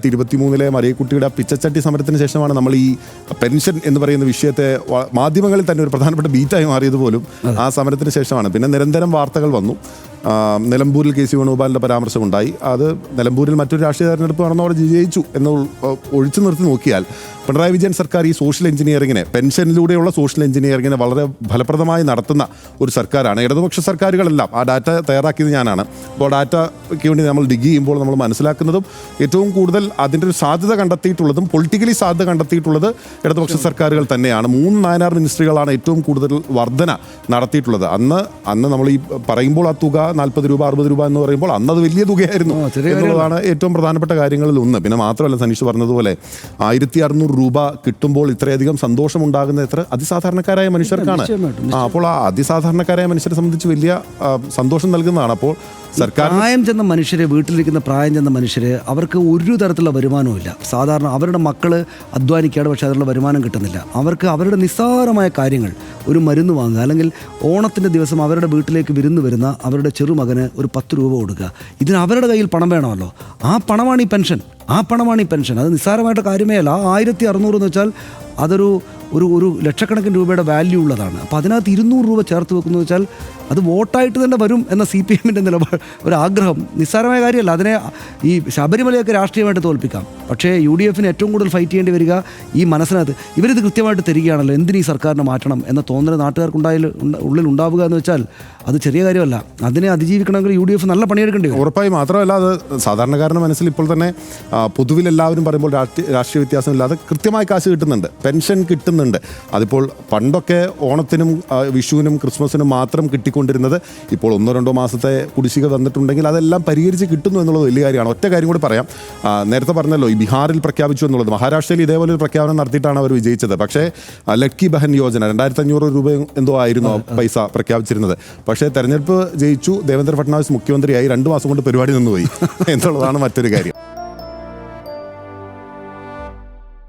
രണ്ടായിരത്തി ഇരുപത്തി മൂന്നിലെ മറിയക്കുട്ടിയുടെ പിച്ചച്ചട്ടി സമരത്തിന് ശേഷമാണ് നമ്മൾ ഈ പെൻഷൻ എന്ന് പറയുന്ന വിഷയത്തെ മാധ്യമങ്ങളിൽ തന്നെ ഒരു പ്രധാനപ്പെട്ട ബീറ്റായി മാറിയത് പോലും ആ സമരത്തിന് ശേഷമാണ്. പിന്നെ നിരന്തരം വാർത്തകൾ വന്നു. നിലമ്പൂരിൽ കെ സി വേണുഗോപാലിന്റെ പരാമർശമുണ്ടായി. അത് നിലമ്പൂരിൽ മറ്റൊരു രാഷ്ട്രീയ തെരഞ്ഞെടുപ്പ് നടന്നവിടെ വിജയിച്ചു എന്ന് ഒഴിച്ചു നിർത്തി നോക്കിയാൽ പിണറായി വിജയൻ സർക്കാർ ഈ സോഷ്യൽ എഞ്ചിനീയറിങ്ങിനെ പെൻഷനിലൂടെയുള്ള സോഷ്യൽ എഞ്ചിനീയറിങ്ങിനെ വളരെ ഫലപ്രദമായി നടത്തുന്ന ഒരു സർക്കാരാണ്. ഇടതുപക്ഷ സർക്കാരുകളെല്ലാം ആ ഡാറ്റ തയ്യാറാക്കിയത് ഞാനാണ്. അപ്പോൾ ഡാറ്റയ്ക്ക് വേണ്ടി നമ്മൾ ഡിഗ് ചെയ്യുമ്പോൾ നമ്മൾ മനസ്സിലാക്കുന്നതും ഏറ്റവും കൂടുതൽ അതിന്റെ ഒരു സാധ്യത കണ്ടെത്തിയിട്ടുള്ളതും പൊളിറ്റിക്കലി സാധ്യത കണ്ടെത്തിയിട്ടുള്ളത് ഇടതുപക്ഷ സർക്കാരുകൾ തന്നെയാണ്. മൂന്ന് നയനാർ മിനിസ്ട്രികളാണ് ഏറ്റവും കൂടുതൽ വർധന നടത്തിയിട്ടുള്ളത്. അന്ന് അന്ന് നമ്മൾ ഈ പറയുമ്പോൾ ആ തുക നാൽപ്പത് രൂപ അറുപത് രൂപ എന്ന് പറയുമ്പോൾ അന്നത് വലിയ തുകയായിരുന്നു എന്നുള്ളതാണ് ഏറ്റവും പ്രധാനപ്പെട്ട കാര്യങ്ങളിൽ ഒന്ന് പിന്നെ മാത്രമല്ല സനീഷ് പറഞ്ഞതുപോലെ ആയിരത്തി അറുന്നൂറ് രൂപ കിട്ടുമ്പോൾ ഇത്രയധികം സന്തോഷമുണ്ടാകുന്ന എത്ര അതിസാധാരണക്കാരായ മനുഷ്യർക്കാണ്. അപ്പോൾ ആ അതിസാധാരണക്കാരായ മനുഷ്യരെ സംബന്ധിച്ച് വലിയ സന്തോഷം നൽകുന്നതാണ്. അപ്പോൾ പ്രായം ചെന്ന മനുഷ്യരെ വീട്ടിലിരിക്കുന്ന പ്രായം ചെന്ന മനുഷ്യര് അവർക്ക് ഒരു തരത്തിലുള്ള വരുമാനവും ഇല്ല. സാധാരണ അവരുടെ മക്കൾ അധ്വാനിക്കാണ് പക്ഷെ അതിനുള്ള വരുമാനം കിട്ടുന്നില്ല. അവർക്ക് അവരുടെ നിസ്സാരമായ കാര്യങ്ങൾ ഒരു മരുന്ന് വാങ്ങുക അല്ലെങ്കിൽ ഓണത്തിന്റെ ദിവസം അവരുടെ വീട്ടിലേക്ക് വിരുന്ന് വരുന്ന അവരുടെ ചെറുമകന് ഒരു പത്ത് രൂപ കൊടുക്കുക. ഇതിന് അവരുടെ കയ്യിൽ പണം വേണമല്ലോ. ആ പണമാണ് ഈ പെൻഷൻ. ആ പണമാണ് ഈ പെൻഷൻ. അത് നിസ്സാരമായിട്ട് കാര്യമേ അല്ല. ആ ആയിരത്തി അറുന്നൂറ് എന്ന് വെച്ചാൽ അതൊരു ഒരു ഒരു ലക്ഷക്കണക്കിന് രൂപയുടെ വാല്യൂ ഉള്ളതാണ്. അപ്പോൾ അതിനകത്ത് ഇരുന്നൂറ് രൂപ ചേർത്ത് വെക്കുന്നത് വെച്ചാൽ അത് വോട്ടായിട്ട് തന്നെ വരും എന്ന സി പി എമ്മിന്റെ നിലപാട് ഒരു ആഗ്രഹം നിസ്സാരമായ കാര്യമല്ല. അതിനെ ഈ ശബരിമലയൊക്കെ രാഷ്ട്രീയമായിട്ട് തോൽപ്പിക്കാം. പക്ഷേ യു ഡി എഫിന് ഏറ്റവും കൂടുതൽ ഫൈറ്റ് ചെയ്യേണ്ടി വരിക ഈ മനസ്സിനകത്ത്. ഇവരിത് കൃത്യമായിട്ട് തരികയാണല്ലോ. എന്തിന് ഈ സർക്കാരിനെ മാറ്റണം എന്ന തോന്നൽ നാട്ടുകാർക്കുണ്ടായാൽ ഉള്ളിൽ ഉണ്ടാവുക എന്ന് വെച്ചാൽ അത് ചെറിയ കാര്യമല്ല. അതിനെ അതിജീവിക്കണമെങ്കിൽ യു ഡി എഫ് നല്ല പണിയെടുക്കേണ്ടി വരും. ഉറപ്പായി. മാത്രമല്ല അത് സാധാരണക്കാരന്റെ മനസ്സിൽ ഇപ്പോൾ തന്നെ പൊതുവിൽ എല്ലാവരും പറയുമ്പോൾ രാഷ്ട്രീയ വ്യത്യാസമില്ലാതെ കൃത്യമായി കാശ് കിട്ടുന്നുണ്ട്. പെൻഷൻ കിട്ടുന്നുണ്ട്. അതിപ്പോൾ പണ്ടൊക്കെ ഓണത്തിനും വിഷുവിനും ക്രിസ്മസിനും മാത്രം കിട്ടിക്കൊണ്ടിരുന്നത് ഇപ്പോൾ ഒന്നോ രണ്ടോ മാസത്തെ കുടിശ്ശിക വന്നിട്ടുണ്ടെങ്കിൽ അതെല്ലാം പരിഹരിച്ച് കിട്ടുന്നു എന്നുള്ളത് വലിയ കാര്യമാണ്. ഒറ്റ കാര്യം കൂടി പറയാം. നേരത്തെ പറഞ്ഞല്ലോ ബീഹാറിൽ പ്രഖ്യാപിച്ചു എന്നുള്ളത് മഹാരാഷ്ട്രയിൽ ഇതേപോലെ ഒരു പ്രഖ്യാപനം നടത്തിയിട്ടാണ് അവർ വിജയിച്ചത്. പക്ഷേ ലക്കി ബഹൻ യോജന രണ്ടായിരത്തി അഞ്ഞൂറ് രൂപ എന്തോ ആയിരുന്നു പൈസ പ്രഖ്യാപിച്ചിരുന്നത്. പക്ഷേ തെരഞ്ഞെടുപ്പ് ജയിച്ചു ദേവേന്ദ്ര ഫട്നാവിസ് മുഖ്യമന്ത്രിയായി രണ്ടു മാസം കൊണ്ട് പരിപാടി നിന്നുപോയി. എന്നുള്ളതാണ് മറ്റൊരു കാര്യം.